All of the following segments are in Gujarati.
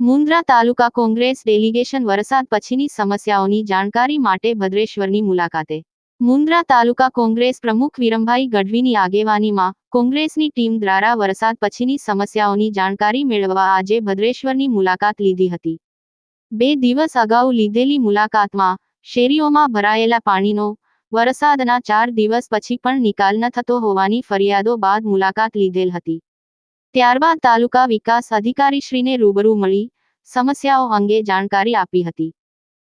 મુન્દ્રા તાલુકા કોંગ્રેસ ડેલિગેશન વરસાદ પછીની સમસ્યાઓની જાણકારી માટે ભદ્રેશ્વરની મુલાકાતે. મુન્દ્રા તાલુકા કોંગ્રેસ પ્રમુખ વિરમભાઈ ગઢવીની આગેવાનીમાં કોંગ્રેસની ટીમ દ્વારા વરસાદ પછીની સમસ્યાઓની જાણકારી મેળવવા આજે ભદ્રેશ્વરની મુલાકાત લીધી હતી. બે દિવસ અગાઉ લીધેલી મુલાકાતમાં શેરીઓમાં ભરાયેલા પાણીનો વરસાદના ચાર દિવસ પછી પણ નિકાલ ન થતો હોવાની ફરિયાદો બાદ મુલાકાત લીધેલ હતી. ત્યારબાદ તાલુકા વિકાસ અધિકારીશ્રીને રૂબરૂ મળી સમસ્યાઓ અંગે જાણકારી આપી હતી.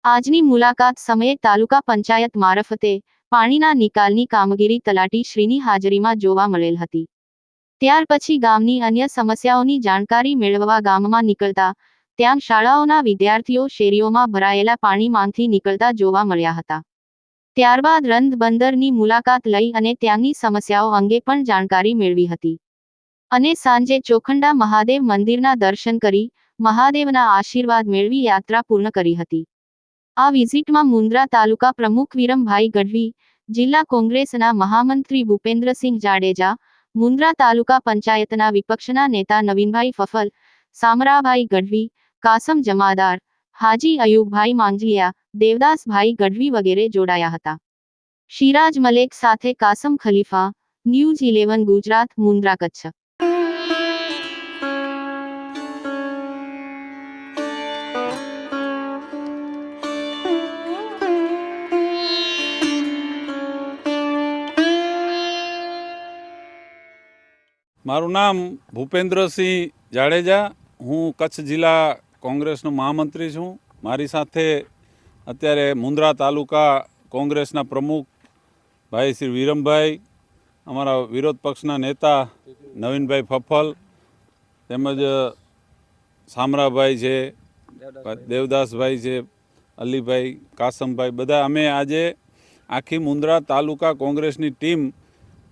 આજની મુલાકાત સમયે તાલુકા પંચાયત મારફતે પાણીના નિકાલની કામગીરી તલાટી શ્રીની હાજરીમાં જોવા મળેલ હતી. ત્યાર પછી ગામની અન્ય સમસ્યાઓની જાણકારી મેળવવા ગામમાં નીકળતા ત્યાં શાળાઓના વિદ્યાર્થીઓ શેરીઓમાં ભરાયેલા પાણીમાંથી નીકળતા જોવા મળ્યા હતા. ત્યારબાદ રંધ બંદરની મુલાકાત લઈ અને ત્યાંની સમસ્યાઓ અંગે પણ જાણકારી મેળવી હતી. અને સાંજે ચોખંડા મહાદેવ મંદિરના દર્શન કરી, મહાદેવના આશીર્વાદ મેળવી યાત્રા પૂર્ણ કરી હતી. આ વિઝિટમાં મુન્દ્રા તાલુકા પ્રમુખ વિરમભાઈ ગઢવી, જિલ્લા કોંગ્રેસના મહામંત્રી ભૂપેન્દ્રસિંહ જાડેજા, મુન્દ્રા તાલુકા પંચાયતના વિપક્ષના નેતા નવીનભાઈ ફફલ, સામરાભાઈ ગઢવી, કાસમ જમાદાર હાજી અયુબભાઈ માંજલિયા, દેવદાસભાઈ ગઢવી વગેરે જોડાયા હતા. શિરાજ મલેક સાથે કાસમ ખલીફા, ન્યૂઝ ઇલેવન ગુજરાત, મુન્દ્રા કચ્છ. મારું નામ ભૂપેન્દ્રસિંહ જાડેજા, હું કચ્છ જિલ્લા કોંગ્રેસનો મહામંત્રી છું. મારી સાથે અત્યારે મુન્દ્રા તાલુકા કોંગ્રેસના પ્રમુખ ભાઈ શ્રી વિરમભાઈ, અમારા વિરોધ પક્ષના નેતા નવીનભાઈ ફફલ, તેમજ સામરાભાઈ છે, દેવદાસભાઈ છે, અલીભાઈ, કાસમભાઈ, બધા અમે આજે આખી મુન્દ્રા તાલુકા કોંગ્રેસની ટીમ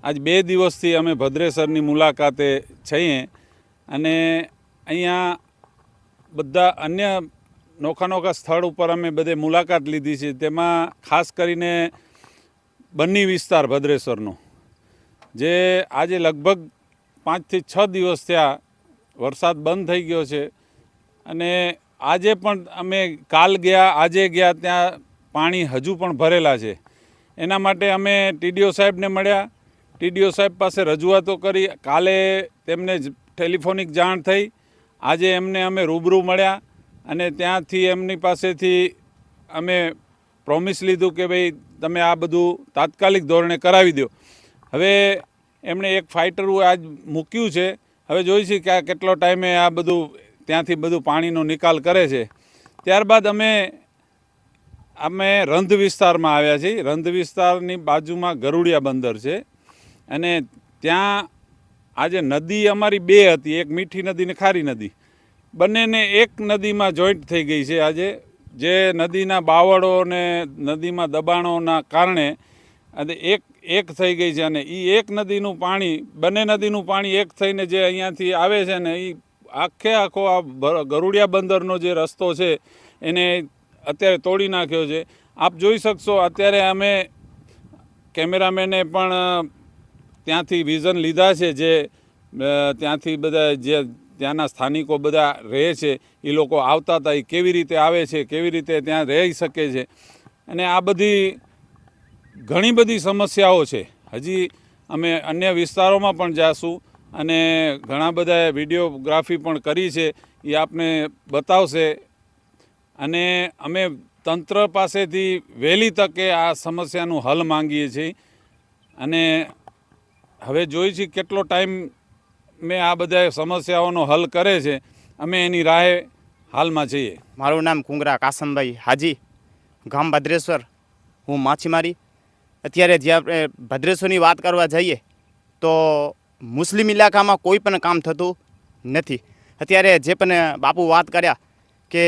આજ બે દિવસથી અમે ભદ્રેસરની મુલાકાતે છીએ. અને અહીંયા બધા અન્ય નોખા નોખા સ્થળ ઉપર અમે બધે મુલાકાત લીધી છે. તેમાં ખાસ કરીને બન્ની વિસ્તાર ભદ્રેશ્વરનો, જે આજે લગભગ પાંચથી છ દિવસ થયા વરસાદ બંધ થઈ ગયો છે. અને આજે પણ અમે કાલ ગયા, આજે ગયા, ત્યાં પાણી હજુ પણ ભરેલા છે. એના માટે અમે ટીડીઓ સાહેબને મળ્યા. ટીડીઓ સાહેબ પાસે રજૂઆતો કરી. કાલે તેમને ટેલિફોનિક જાણ થઈ. આજે એમને અમે રૂબરૂ મળ્યા અને ત્યાંથી એમની પાસેથી અમે પ્રોમિસ લીધું કે ભાઈ, તમે આ બધું તાત્કાલિક ધોરણે કરાવી દો. હવે એમણે એક ફાઇટર આજ મૂક્યું છે. હવે જોઈશું કે આ કેટલો ટાઈમે આ બધું ત્યાંથી બધું પાણીનો નિકાલ કરે છે. ત્યારબાદ અમે અમે રંધ વિસ્તારમાં આવ્યા છીએ. રંધ વિસ્તારની બાજુમાં ગરુડિયા બંદર છે. અને ત્યાં આજે નદી અમારી બે હતી, એક મીઠી નદી ને ખારી નદી. બંનેને એક નદીમાં જોઈન્ટ થઈ ગઈ છે આજે. જે નદીના બાવળો અને નદીમાં દબાણોના કારણે અને એક એક થઈ ગઈ છે અને એ એક નદીનું પાણી, બંને નદીનું પાણી એક થઈને જે અહીંયાથી આવે છે ને એ આખે આખો આ ગરુડિયા બંદરનો જે રસ્તો છે, એને અત્યારે તોડી નાખ્યો છે. આપ જોઈ શકશો, અત્યારે અમે કેમેરામેને પણ ત્યાંથી વિઝન લીધા છે જે ત્યાંથી બધા જે ત્યાંના સ્થાનિકો બધા રહે છે એ લોકો આવતા હતા એ કેવી રીતે આવે છે, કેવી રીતે ત્યાં રહી શકે છે. અને આ બધી ઘણી બધી સમસ્યાઓ છે. હજી અમે અન્ય વિસ્તારોમાં પણ જાશું અને ઘણા બધાએ વિડીયોગ્રાફી પણ કરી છે એ આપને બતાવશે. અને અમે તંત્ર પાસેથી વહેલી તકે આ સમસ્યાનું હલ માંગીએ છીએ. અને હવે જોઈ છીએ કેટલો ટાઈમ મેં આ બધા સમસ્યાઓનો હલ કરે છે. અમે એની રાહે હાલમાં છીએ. મારું નામ કુંગરા કાસમભાઈ હાજી, ગામ ભદ્રેશ્વર. હું માછીમારી. અત્યારે જે આપણે ભદ્રેશ્વરની વાત કરવા જઈએ, તો મુસ્લિમ ઇલાકામાં કોઈ પણ કામ થતું નથી. અત્યારે જે પણ બાપુ વાત કર્યા કે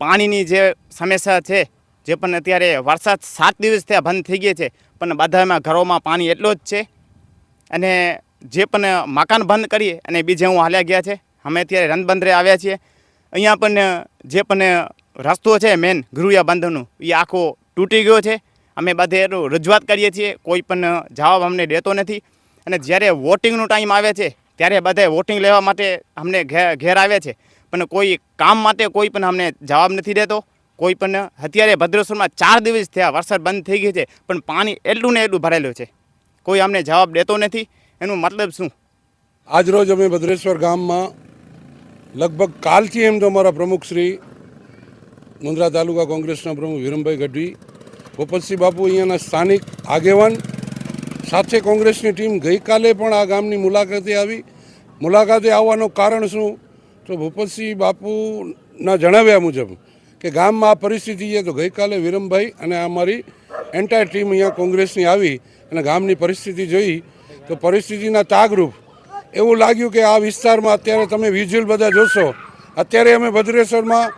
પાણીની જે સમસ્યા છે, જે પણ અત્યારે વરસાદ સાત દિવસ થયા બંધ થઈ ગયા છે, પણ બધામાં ઘરોમાં પાણી એટલો જ છે અને જે પણ મકાન બંધ કરીએ અને બીજે હું હાલ્યા ગયા છે, અમે અત્યારે રણબંદરે આવ્યા છીએ. અહીંયા પણ જે પણ રસ્તો છે મેન ગૃહિયા બંધનો એ આખો તૂટી ગયો છે. અમે બધે એનું રજૂઆત કરીએ છીએ, કોઈ પણ જવાબ અમને દેતો નથી. અને જ્યારે વોટિંગનો ટાઈમ આવે છે, ત્યારે બધે વોટિંગ લેવા માટે અમને ઘેર આવે છે. પણ કોઈ કામ માટે કોઈ પણ અમને જવાબ નથી દેતો. કોઈ પણ, અત્યારે ભદ્રેશ્વરમાં ચાર દિવસ થયા વરસાદ બંધ થઈ ગઈ છે, પણ પાણી એટલું ને એટલું ભરેલું છે. કોઈ અમને જવાબ દેતો નથી. એનું મતલબ શું? આજરોજ અમે ભદ્રેશ્વર ગામમાં લગભગ કાલથી એમ તો અમારા પ્રમુખશ્રી મુન્દ્રા તાલુકા કોંગ્રેસના પ્રમુખ વિરમભાઈ ગઢવી ભૂપતસિંહ બાપુ અહીંયાના સ્થાનિક આગેવાન સાથે કોંગ્રેસની ટીમ ગઈકાલે પણ આ ગામની મુલાકાતે આવી. મુલાકાતે આવવાનું કારણ શું? તો ભૂપતસિંહ બાપુના જણાવ્યા મુજબ કે ગામમાં આ પરિસ્થિતિ છે તો ગઈકાલે વિરમભાઈ અને અમારી એન્ટાયર ટીમ અહીંયા કોંગ્રેસની આવી અને ગામની પરિસ્થિતિ જોઈ તો પરિસ્થિતિના તાગરૂપ એવું લાગ્યું કે આ વિસ્તારમાં અત્યારે તમે વિઝ્યુઅલ બધા જોશો. અત્યારે અમે ભદ્રેશ્વરમાં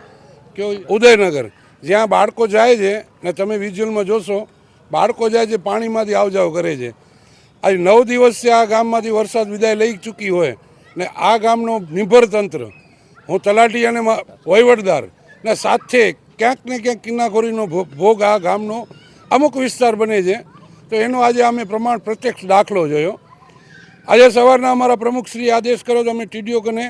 કે ઉદયનગર, જ્યાં બાળકો જાય છે ને તમે વિઝ્યુઅલમાં જોશો, બાળકો જાય છે, પાણીમાંથી આવજાવ કરે છે. આજે નવ દિવસથી આ ગામમાંથી વરસાદ વિદાય લઈ ચૂકી હોય ને આ ગામનો નિર્ભર તંત્ર, હું તલાટી અને વહીવટદાર ને સાથે ક્યાંક ને ક્યાંક કિન્નાખોરીનો ભોગ આ ગામનો અમુક વિસ્તાર બને છે. તો એનો આજે અમે પ્રમાણ પ્રત્યક્ષ દાખલો જોયો. આજે સવારના અમારા પ્રમુખશ્રી આદેશ કર્યો તો અમે ટીડીઓ કને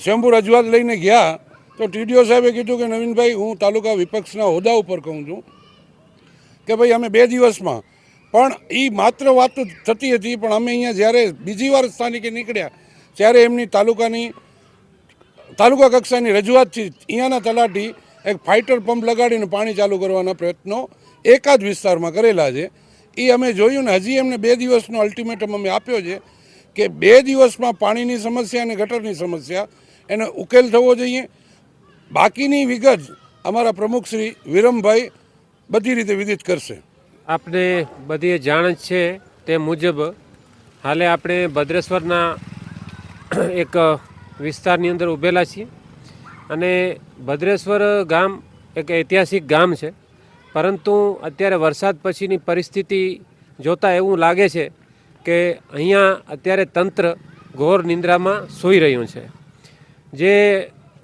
શંભુ રજૂઆત લઈને ગયા. તો ટીડીઓ સાહેબે કીધું કે નવીનભાઈ, હું તાલુકા વિપક્ષના હોદ્દા ઉપર કહું છું કે ભાઈ, અમે બે દિવસમાં પણ એ માત્ર વાત તો થતી હતી, પણ અમે અહીંયા જ્યારે બીજી વાર સ્થાનિકે નીકળ્યા, ત્યારે એમની તાલુકાની, તાલુકા કક્ષાની રજૂઆતથી અહીંયાના તલાટી એક ફાઇટર પંપ લગાડીને પાણી ચાલુ કરવાના પ્રયત્નો એકાદ વિસ્તારમાં કરેલા છે. એ અમે જોયું ને હજી એમને બે દિવસનો અલ્ટિમેટમ અમે આપ્યો છે કે બે દિવસમાં પાણીની સમસ્યા અને ગટરની સમસ્યા એનો ઉકેલ થવો જોઈએ. બાકીની વિગત અમારા પ્રમુખશ્રી વિરમભાઈ બધી રીતે વિદિત કરશે. આપને બધી જાણ છે તે મુજબ હાલે આપણે ભદ્રેશ્વરના એક વિસ્તારની અંદર ઊભેલા છીએ. અને ભદ્રેશ્વર ગામ એક ઐતિહાસિક ગામ છે. પરંતુ અત્યારે વરસાદ પછીની પરિસ્થિતિ જોતાં એવું લાગે છે કે અહીંયા અત્યારે તંત્ર ઘોર નિંદ્રામાં સૂઈ રહ્યું છે. જે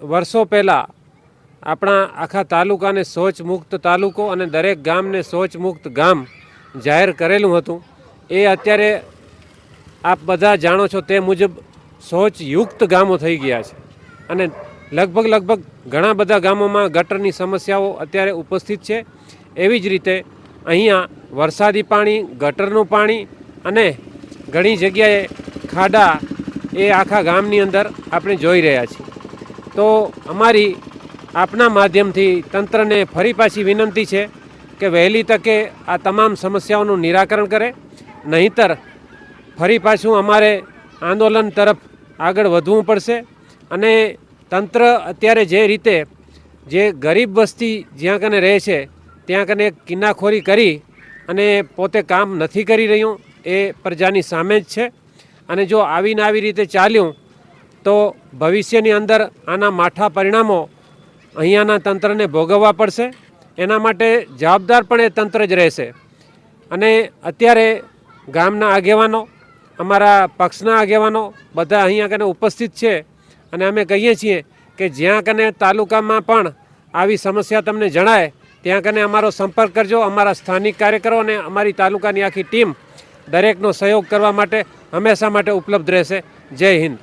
વર્ષો પહેલાં આપણા આખા તાલુકાને શૌચમુક્ત તાલુકો અને દરેક ગામને શૌચમુક્ત ગામ જાહેર કરેલું હતું, એ અત્યારે આપ બધા જાણો છો તે મુજબ શૌચયુક્ત ગામો થઈ ગયા છે. અને લગભગ લગભગ ઘણા બધા ગામોમાં ગટરની સમસ્યાઓ અત્યારે ઉપસ્થિત છે. એવી જ રીતે અહીંયા વરસાદી પાણી, ગટરનું પાણી અને ઘણી જગ્યાએ ખાડા એ આખા ગામની અંદર આપણે જોઈ રહ્યા છીએ. તો અમારી આપના માધ્યમથી તંત્રને ફરી પાછી વિનંતી છે કે વહેલી તકે આ તમામ સમસ્યાઓનું નિરાકરણ કરે, નહીંતર ફરી પાછું અમારે આંદોલન તરફ આગળ વધવું પડશે અને તંત્ર અત્યારે જે રીતે જે ગરીબ વસ્તી જ્યાં કને રહે છે ત્યાં કને કિન્નાખોરી કરી અને પોતે કામ નથી કરી રહ્યું, એ પ્રજાની સામે જ છે. અને જો આવીને આવી રીતે ચાલ્યું, તો ભવિષ્યની અંદર આના માઠા પરિણામો અહીંયાના તંત્રને ભોગવવા પડશે. એના માટે જવાબદાર પણ એ તંત્ર જ રહેશે. અને અત્યારે ગામના આગેવાનો, અમારા પક્ષના આગેવાનો બધા અહીંયા કને ઉપસ્થિત છે. અને અમે કહીએ છીએ કે જ્યાં કને તાલુકામાં પણ આવી સમસ્યા તમને જણાય ત્યાં કને અમારો સંપર્ક કરજો, અમારા સ્થાનિક કાર્યકરો અને અમારી તાલુકાની આખી ટીમ દરેકનો સહયોગ કરવા માટે હંમેશા માટે ઉપલબ્ધ રહેશે. જય હિન્દ.